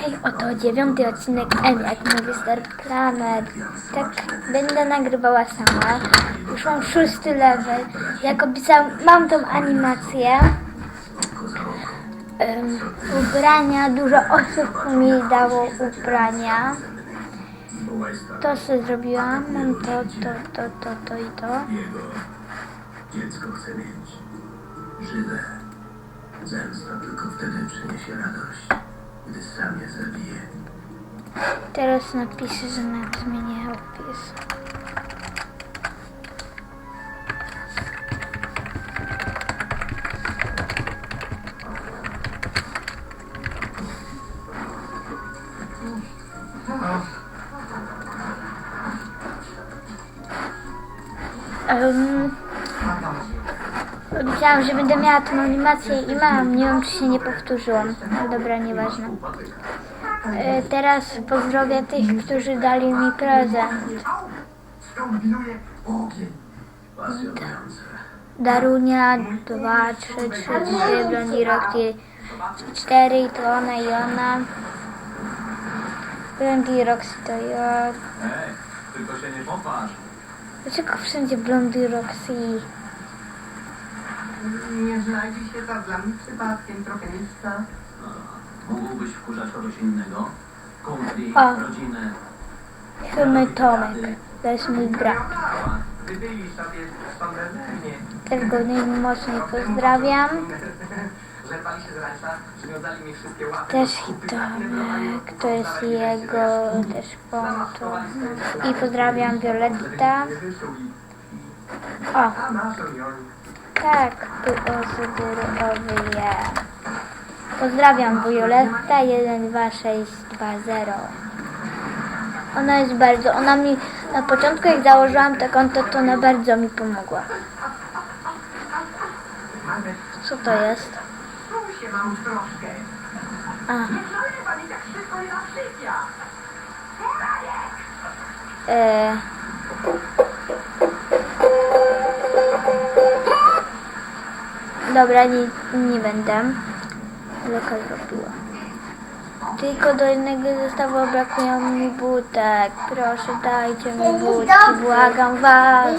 Hej, oto dziewiąty odcinek M, jak mówi Star Planet. Tak będę nagrywała sama. Już mam szósty level. Jak opisałam, mam tą animację. Em, ubrania, dużo osób mi dało ubrania. To co zrobiłam, mam to, to, to, to, to i to. Dziecko chce mieć żywe. Zemsta tylko wtedy przyniesie radość, gdy sam je zabije. Teraz napiszę, że nam zmienię opis. Um, Obiecałam, że będę miała tą animację i mam. Nie wiem, czy się nie powtórzyłam. No dobra, nieważne. E, Teraz pozdrowię tych, którzy dali mi prezent. Darunia 2, 3, 3, 3, Blondie Roxy 4 i to ona i ona. Blondie Roxy to ja. Tylko się nie popatrz. Dlaczego wszędzie Blondie Roxy? Nie znajdzie się tam dla mnie przypadkiem trochę miejsca. Mógłbyś wkurzać kogoś innego? Kumpli, O. rodzinę. Chymy Tomek. To jest mój brat. Wy byli sobie mnie. Też go najmocniej pozdrawiam. Zerwali się z rańca, związali mi wszystkie łapy. Też Hitomek, to jest jego też konto. I pozdrawiam Violetta. O, oni. tak, osoby je. Pozdrawiam Violetta 12620. Ona jest bardzo, ona mi na początku jak założyłam to konto, to ona bardzo mi pomogła. Co to jest? A, Nie Dobra, nie, nie będę. Lokal robiła. Tylko do jednego zestawu brakują mi butek. Proszę, dajcie mi budki, błagam was.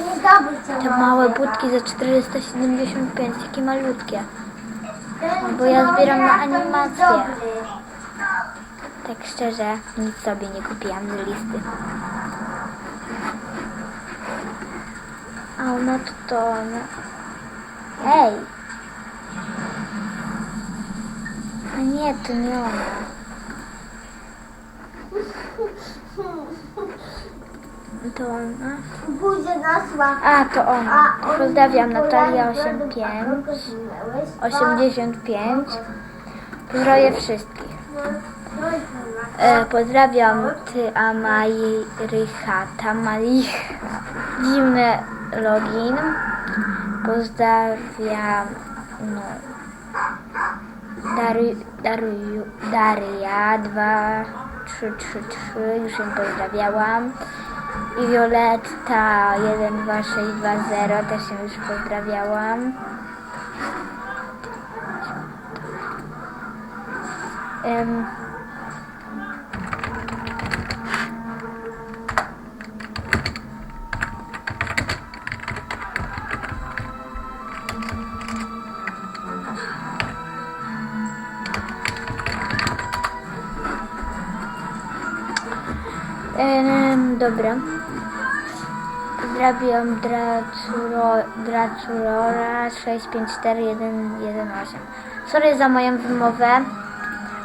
Te małe budki za 475, takie malutkie. Bo ja zbieram na animację. Tak szczerze, nic sobie nie kupiłam z listy. A ona to to ona. Ej! A nie, to nie ona. To ona? Buzie nasła. A, to ona. Pozdrawiam Natalia do 85, kogo zginęłeś? 85. Pozdrawiam wszystkich. No E, pozdrawiam ty Amai Rycha, Tamarich. Dziwny login. Pozdrawiam no, Dary, Daruju, Daria 2333, już ją pozdrawiałam. I Violetta 12620, też ją już pozdrawiałam. Em, dobra. Dracuro, Dracurora 654118. Sorry za moją wymowę.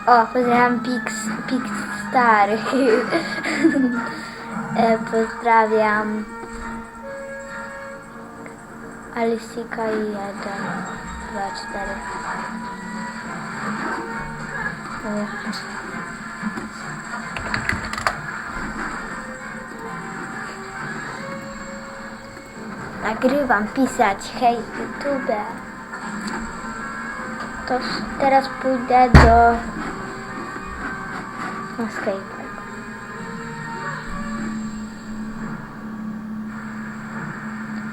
O, pozdrawiam Pix, Pix Stary. e, pozdrawiam Alisika i 1, 2, 4. nagrywam pisać, hej YouTube. To teraz pójdę do skatepark.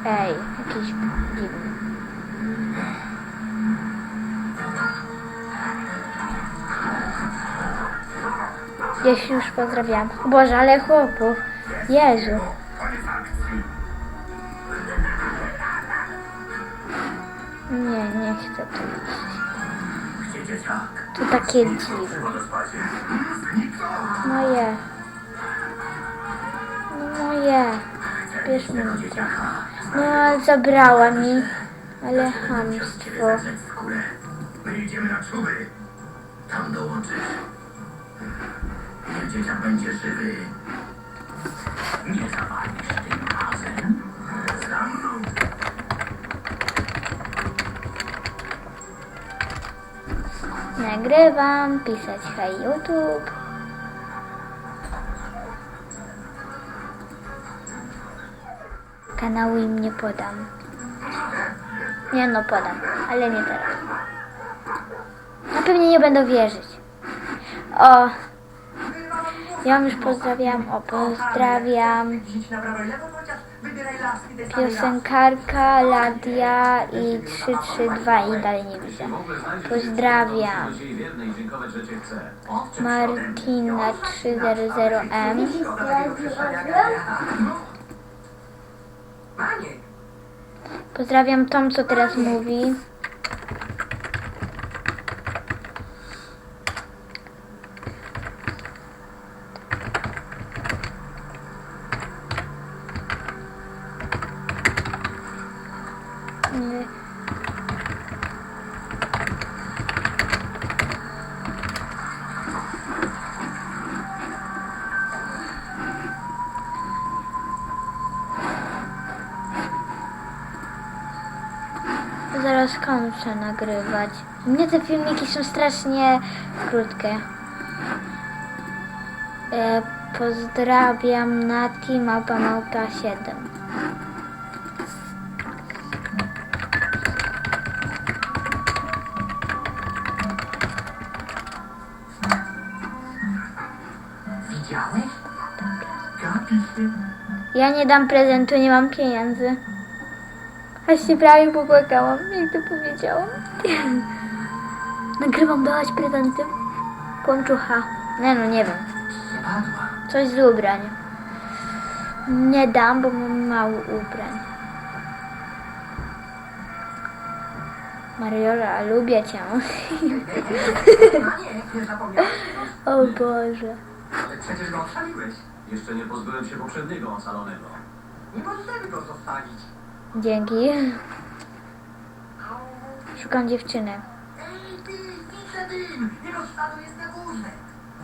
Ej, jakiś dziwny. Się już pozdrawiam. Boże, ale chłopów. Jezu. Nie, nie chcę tu iść. To takie dziwne. Moje. No moje. Bierz mi to. No, zabrała mi. Ale górę. My idziemy na czuby. Tam dołączysz. Niech dzieciak będzie żywy. Nie zawalisz Nagrywam, pisać hej YouTube. Kanału im nie podam. Nie no, podam, ale nie teraz. Na pewnie nie będą wierzyć. O, ja już pozdrawiam, o, pozdrawiam Piosenkarka, Ladia i 332 i dalej nie widzę. Pozdrawiam. Martina 300M. Szkoda takiego przeszaniania. Maniek! Pozdrawiam Tom, co teraz mówi. Nie. Zaraz kończę nagrywać. Mnie te filmiki są strasznie krótkie. E, pozdrawiam Nati Małpa Małpa 7. Ja nie dam prezentu, nie mam pieniędzy. Aż się prawie popłakałam, jak to powiedziałam. Nagrywam dawać prezenty. Ponczucha. Nie no, nie wiem. Coś z ubrań. Nie dam, bo mam mało ubrań. Mariola, lubię cię. O Boże. Ale przecież go oszaliłeś. Jeszcze nie pozbyłem się poprzedniego ocalonego. Nie możemy go zostawić. Dzięki. Szukam dziewczyny. Ej, ty! Jego stado jest na górze.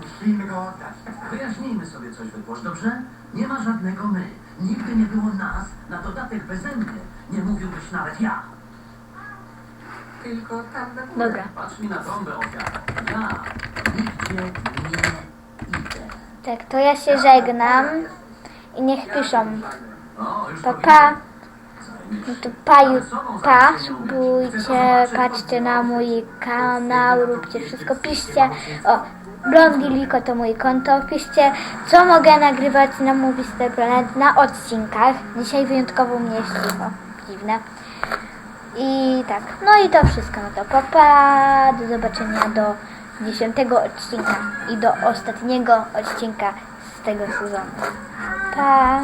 Musimy go oddać. Wyjaśnijmy sobie coś, wytwórz, dobrze? Nie ma żadnego my. Nigdy nie było nas, na dodatek beze mnie. Nie mówiłbyś nawet ja. Tylko tam na górze. Dobra. Patrz mi na trąbę ofiarę. Ja nigdzie nie. Tak, to ja się żegnam. I niech piszą. Pa, pa. No to pa, pa, subujcie, patrzcie na mój kanał, róbcie wszystko, piszcie, o, Blondiliko to mój konto, piszcie, co mogę nagrywać na Movie Planet na odcinkach. Dzisiaj wyjątkowo mnie cicho, dziwne. I tak, no i to wszystko, no to pa, pa, do zobaczenia do dziesiątego odcinka i do ostatniego odcinka z tego sezonu. Pa!